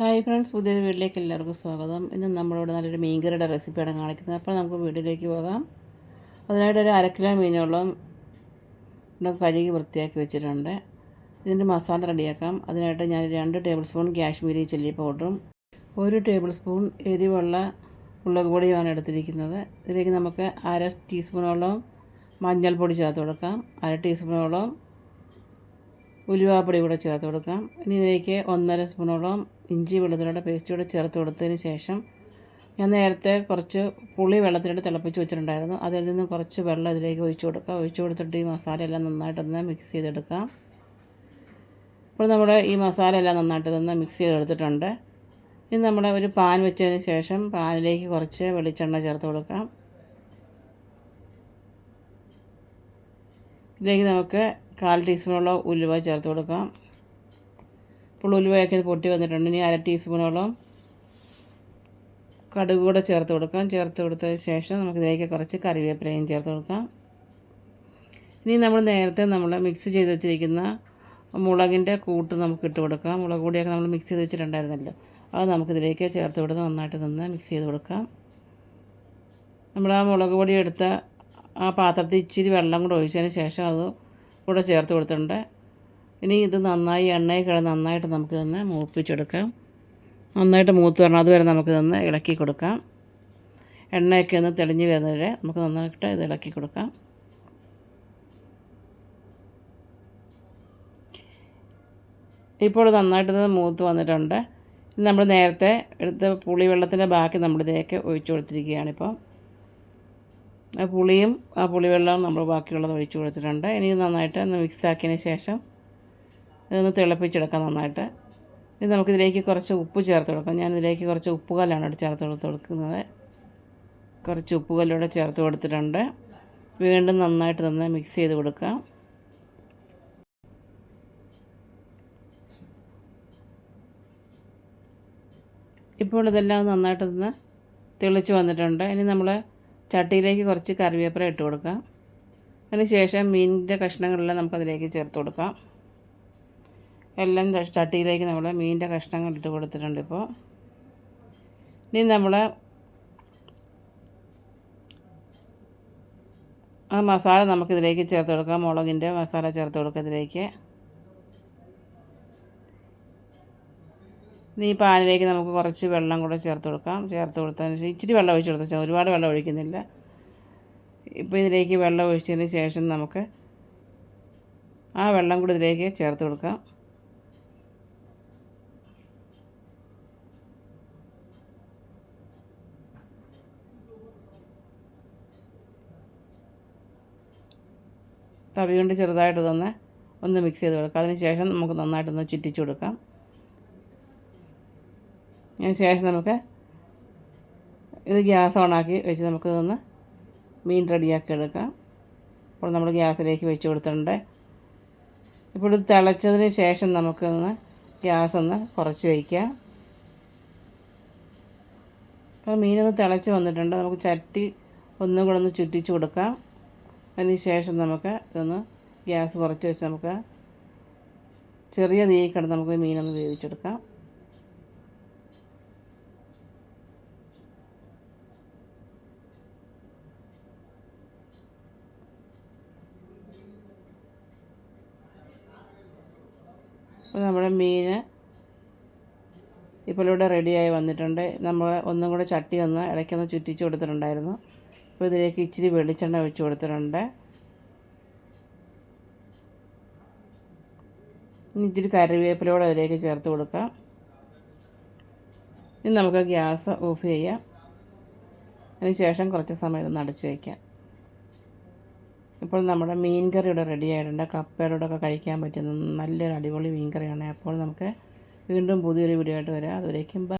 Hi friends പുതിയൊരു വീട്ടിലേക്ക് എല്ലാവർക്കും സ്വാഗതം. ഇന്ന് നമ്മളിവിടെ നല്ലൊരു മീൻകറിയുടെ റെസിപ്പിയാണ് കാണിക്കുന്നത്. അപ്പോൾ നമുക്ക് വീട്ടിലേക്ക് പോകാം. അതിനായിട്ട് ഒരു അര കിലോ മീനോളം കഴുകി വൃത്തിയാക്കി വെച്ചിട്ടുണ്ട്. ഇതിന്റെ മസാല റെഡിയാക്കാം. അതിനായിട്ട് ഞാൻ രണ്ട് ടേബിൾ സ്പൂൺ കാശ്മീരി ചില്ലി പൗഡറും ഒരു ടേബിൾ സ്പൂൺ എരിവുള്ള മുളക് പൊടിയുമാണ് എടുത്തിരിക്കുന്നത്. ഇതിലേക്ക് നമുക്ക് അര ടീസ്പൂണോളം മഞ്ഞൾപ്പൊടി ചേർത്ത് കൊടുക്കാം. അര ടീസ്പൂണോളം ഉലുവാപ്പൊടി കൂടെ ചേർത്ത് കൊടുക്കാം. ഇനി ഇതിലേക്ക് ഒന്നര സ്പൂണോളം ഇഞ്ചി വെള്ളത്തിലൂടെ പേസ്റ്റ് കൂടെ ചേർത്ത് കൊടുത്തതിന് ശേഷം ഞാൻ നേരത്തെ കുറച്ച് പുളി വെള്ളത്തിലൂടെ തിളപ്പിച്ച് വെച്ചിട്ടുണ്ടായിരുന്നു. അതിൽ നിന്ന് കുറച്ച് വെള്ളം ഇതിലേക്ക് ഒഴിച്ചു കൊടുക്കുക. ഒഴിച്ചു കൊടുത്തിട്ട് ഈ മസാല എല്ലാം നന്നായിട്ടൊന്ന് മിക്സ് ചെയ്തെടുക്കാം ഇപ്പോൾ നമ്മുടെ ഈ മസാല എല്ലാം നന്നായിട്ട് തന്നെ മിക്സ് ചെയ്തെടുത്തിട്ടുണ്ട്. ഇനി നമ്മുടെ ഒരു പാൻ വെച്ചതിന് ശേഷം പാനിലേക്ക് കുറച്ച് വെളിച്ചെണ്ണ ചേർത്ത് കൊടുക്കാം. ഇതിലേക്ക് നമുക്ക് കാൽ ടീസ്പൂണോളം ഉലുവ ചേർത്ത് കൊടുക്കാം. ഇപ്പോൾ ഉലുവയൊക്കെ പൊട്ടി വന്നിട്ടുണ്ട്. ഇനി അര ടീസ്പൂണോളം കടുക് കൂടെ ചേർത്ത് കൊടുക്കാം. ചേർത്ത് കൊടുത്തതിന് ശേഷം നമുക്കിതിലേക്ക് കുറച്ച് കറിവേപ്പിലയും ചേർത്ത് കൊടുക്കാം. ഇനി നമ്മൾ നേരത്തെ നമ്മൾ മിക്സ് ചെയ്ത് വെച്ചിരിക്കുന്ന മുളകിന്റെ കൂട്ട് നമുക്ക് ഇട്ട് കൊടുക്കാം. മുളക് പൊടിയൊക്കെ നമ്മൾ മിക്സ് ചെയ്ത് വെച്ചിട്ടുണ്ടായിരുന്നല്ലോ. അത് നമുക്കിതിലേക്ക് ചേർത്ത് കൊടുത്ത് നന്നായിട്ട് നിന്ന് മിക്സ് ചെയ്ത് കൊടുക്കാം. നമ്മൾ ആ മുളക് പൊടി എടുത്ത ആ പാത്രത്തിൽ ഇച്ചിരി വെള്ളം കൂടെ ഒഴിച്ചതിന് ശേഷം അത് കൂടെ ചേർത്ത് കൊടുത്തിട്ടുണ്ട്. ഇനി ഇത് നന്നായി എണ്ണയിൽ കിടന്ന് നന്നായിട്ട് നമുക്ക് തന്നെ മൂപ്പിച്ചെടുക്കാം. നന്നായിട്ട് മൂത്ത് വരണം. അതുവരെ നമുക്ക് തന്നെ ഇളക്കി കൊടുക്കാം. എണ്ണയൊക്കെ ഒന്ന് തെളിഞ്ഞ് വരുന്നവരെ നമുക്ക് നന്നായിട്ട് ഇത് ഇളക്കി കൊടുക്കാം. ഇപ്പോൾ നന്നായിട്ട് ഇത് മൂത്ത് വന്നിട്ടുണ്ട്. നമ്മൾ നേരത്തെ എടുത്ത പുളിവെള്ളത്തിന്റെ ബാക്കി നമ്മളിതിലേക്ക് ഒഴിച്ചു കൊടുത്തിരിക്കുകയാണിപ്പോൾ ആ പുളിയും ആ പുളിവെള്ളവും നമ്മൾ ബാക്കിയുള്ളത് ഒഴിച്ചു കൊടുത്തിട്ടുണ്ട്. ഇനി നന്നായിട്ട് ഒന്ന് മിക്സ് ആക്കിയതിന് ശേഷം ഇതൊന്ന് തിളപ്പിച്ചെടുക്കാം നന്നായിട്ട്. ഇത് നമുക്കിതിലേക്ക് കുറച്ച് ഉപ്പ് ചേർത്ത് കൊടുക്കാം. ഞാനിതിലേക്ക് കുറച്ച് ഉപ്പുകല്ലാണ് ചേർത്ത് കൊടുത്ത് കൊടുക്കുന്നത്. കുറച്ച് ഉപ്പുകല്ലൂടെ ചേർത്ത് കൊടുത്തിട്ടുണ്ട്. വീണ്ടും നന്നായിട്ട് തന്നെ മിക്സ് ചെയ്ത് കൊടുക്കാം. ഇപ്പോൾ ഇതെല്ലാം നന്നായിട്ട് തന്നെ തെളിച്ച് വന്നിട്ടുണ്ട്. ഇനി നമ്മൾ ചട്ടിയിലേക്ക് കുറച്ച് കറിവേപ്പില ഇട്ട് കൊടുക്കാം. അതിനുശേഷം മീനിന്റെ കഷ്ണങ്ങളെല്ലാം നമുക്കതിലേക്ക് ചേർത്ത് കൊടുക്കാം. എല്ലാം ചട്ടിയിലേക്ക് നമ്മൾ മീനിന്റെ കഷ്ണങ്ങൾ ഇട്ട് കൊടുത്തിട്ടുണ്ട് ഇപ്പോൾ. ഇനി നമ്മൾ ആ മസാല നമുക്കിതിലേക്ക് ചേർത്ത് കൊടുക്കാം. മുളകിന്റെ മസാല ചേർത്ത് കൊടുക്കാം ഇതിലേക്ക്. ഇനി ഈ പാനിലേക്ക് നമുക്ക് കുറച്ച് വെള്ളം കൂടെ ചേർത്ത് കൊടുക്കാം. ചേർത്ത് കൊടുത്തതിന് ശേഷം ഇച്ചിരി വെള്ളം ഒഴിച്ച് കൊടുത്താൽ ഒരുപാട് വെള്ളം ഒഴിക്കുന്നില്ല. ഇപ്പോൾ ഇതിലേക്ക് വെള്ളം ഒഴിച്ചതിന് ശേഷം നമുക്ക് ആ വെള്ളം കൂടി ഇതിലേക്ക് ചേർത്ത് കൊടുക്കാം. തവി കൊണ്ട് ചെറുതായിട്ട് തന്നെ ഒന്ന് മിക്സ് ചെയ്ത് കൊടുക്കാം. അതിന് ശേഷം നമുക്ക് നന്നായിട്ടൊന്ന് ചുറ്റിച്ച് കൊടുക്കാം. ശേഷം നമുക്ക് ഇത് ഗ്യാസ് ഓണാക്കി വെച്ച് നമുക്ക് ഇതൊന്ന് മീൻ റെഡിയാക്കി എടുക്കാം. അപ്പോൾ നമ്മൾ ഗ്യാസിലേക്ക് വെച്ച് കൊടുത്തിട്ടുണ്ട്. ഇപ്പോൾ ഇത് തിളച്ചതിന് ശേഷം നമുക്കൊന്ന് ഗ്യാസ് ഒന്ന് കുറച്ച് വയ്ക്കാം അപ്പോൾ മീനൊന്ന് തിളച്ച് വന്നിട്ടുണ്ട്. നമുക്ക് ചട്ടി ഒന്നും കൂടെ ഒന്ന് ചുറ്റിച്ച് കൊടുക്കാം. അതിന് ശേഷം നമുക്ക് ഇതൊന്ന് ഗ്യാസ് കുറച്ച് വെച്ച് നമുക്ക് ചെറിയ തീ നമുക്ക് മീനൊന്ന് വേവിച്ചെടുക്കാം. അപ്പോൾ നമ്മുടെ മീൻ ഇപ്പോൾ ഇവിടെ റെഡിയായി വന്നിട്ടുണ്ട്. നമ്മൾ ഒന്നും കൂടെ ചട്ടി ഒന്ന് ഇടയ്ക്കൊന്ന് ചുറ്റിച്ച് കൊടുത്തിട്ടുണ്ടായിരുന്നു. അപ്പോൾ ഇതിലേക്ക് ഇച്ചിരി വെളിച്ചെണ്ണ ഒഴിച്ച് കൊടുത്തിട്ടുണ്ട്. ഇനി ഇച്ചിരി കറിവേപ്പിലൂടെ അതിലേക്ക് ചേർത്ത് കൊടുക്കാം. ഇനി നമുക്ക് ഗ്യാസ് ഓഫ് ചെയ്യാം. അതിന് ശേഷം കുറച്ച് സമയം ഇത് അടച്ചു വയ്ക്കാം. ഇപ്പോൾ നമ്മുടെ മീൻ കറി ഇവിടെ റെഡി ആയിട്ടുണ്ട്. കപ്പയുടെ ഒക്കെ കഴിക്കാൻ പറ്റുന്ന നല്ലൊരു അടിപൊളി മീൻ കറിയാണ്. അപ്പോൾ നമുക്ക് വീണ്ടും പുതിയൊരു വീഡിയോ ആയിട്ട് വരാം. അതുവരേക്കും